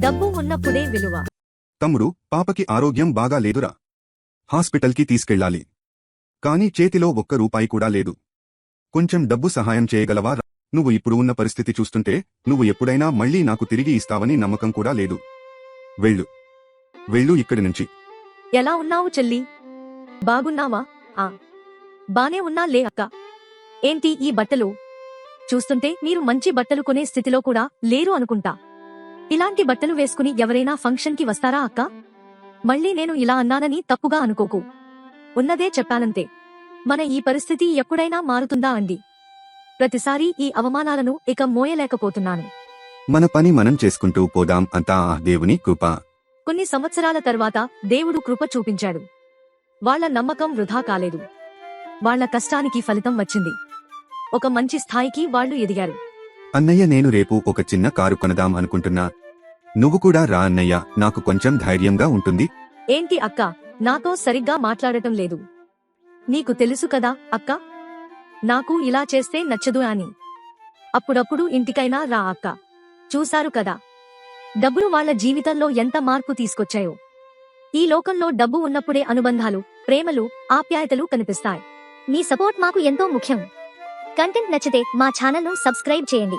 డబ్బు ఉన్నప్పుడే విలువ. తమ్ముడు పాపకి ఆరోగ్యం బాగా లేదురా. హాస్పిటల్కి తీసుకెళ్ళాలి. కాని చేతిలో ఒక్క రూపాయి కూడా లేదు. కొంచెం డబ్బు సహాయం చేయగలవా? నువ్వు ఇప్పుడు ఉన్న పరిస్థితి చూస్తుంటే నువ్వు ఎప్పుడైనా మళ్ళీ నాకు తిరిగి ఇస్తావని నమ్మకం కూడా లేదు. వెళ్ళు. వెళ్ళు ఇక్కడి నుంచి. ఎలా ఉన్నావు చెల్లి? బాగున్నావా? ఆ. బానే ఉన్నా లే అక్క. ఏంటి ఈ బట్టలు? చూస్తుంటే మీరు మంచి బట్టలు కొనే స్థితిలో కూడా లేరు అనుకుంటా. ఇలాంటి బట్టలు వేసుకుని ఎవరైనా ఫంక్షన్కి వస్తారా అక్క? మళ్ళీ నేను ఇలా అన్నానని తప్పుగా అనుకోకు. ఉన్నదే చెప్పానంతే మన ఈ పరిస్థితి ఎప్పుడైనా మారుతుందా అండి ప్రతిసారి ఈ అవమానాలను ఇక మోయలేకపోతున్నాను. మన పని మనం చేసుకుంటూ పోదాం అంతా ఆ దేవుని కృప. కొన్ని సంవత్సరాల తర్వాత దేవుడు కృప చూపించాడు. వాళ్ళ నమ్మకం వృధా కాలేదు. వాళ్ళ కష్టానికి ఫలితం వచ్చింది. ఒక మంచి స్థాయికి వాళ్ళు ఎదిగారు. అన్నయ్య నేను రేపు ఒక చిన్న కారు కొనదాం అనుకుంటున్నా. నువ్వు కూడా రా అన్నయ్య నాకు కొంచెం ధైర్యంగా ఉంటుంది. ఏంటి అక్క? నాతో సరిగ్గా మాట్లాడటం లేదు. నీకు తెలుసు కదా అక్క? నాకు ఇలా చేస్తే నచ్చదు అని. అప్పుడప్పుడు ఇంటికైనా రా అక్క. చూశారు కదా? డబ్బులు వాళ్ళ జీవితంలో ఎంత మార్పు తీసుకొచ్చాయో. ఈ లోకంలో డబ్బు ఉన్నప్పుడే అనుబంధాలు ప్రేమలు ఆప్యాయతలు కనిపిస్తాయి. మీ సపోర్ట్ మాకు ఎంతో ముఖ్యం. కంటెంట్ నచ్చితే మా ఛానల్ను సబ్స్క్రైబ్ చేయండి.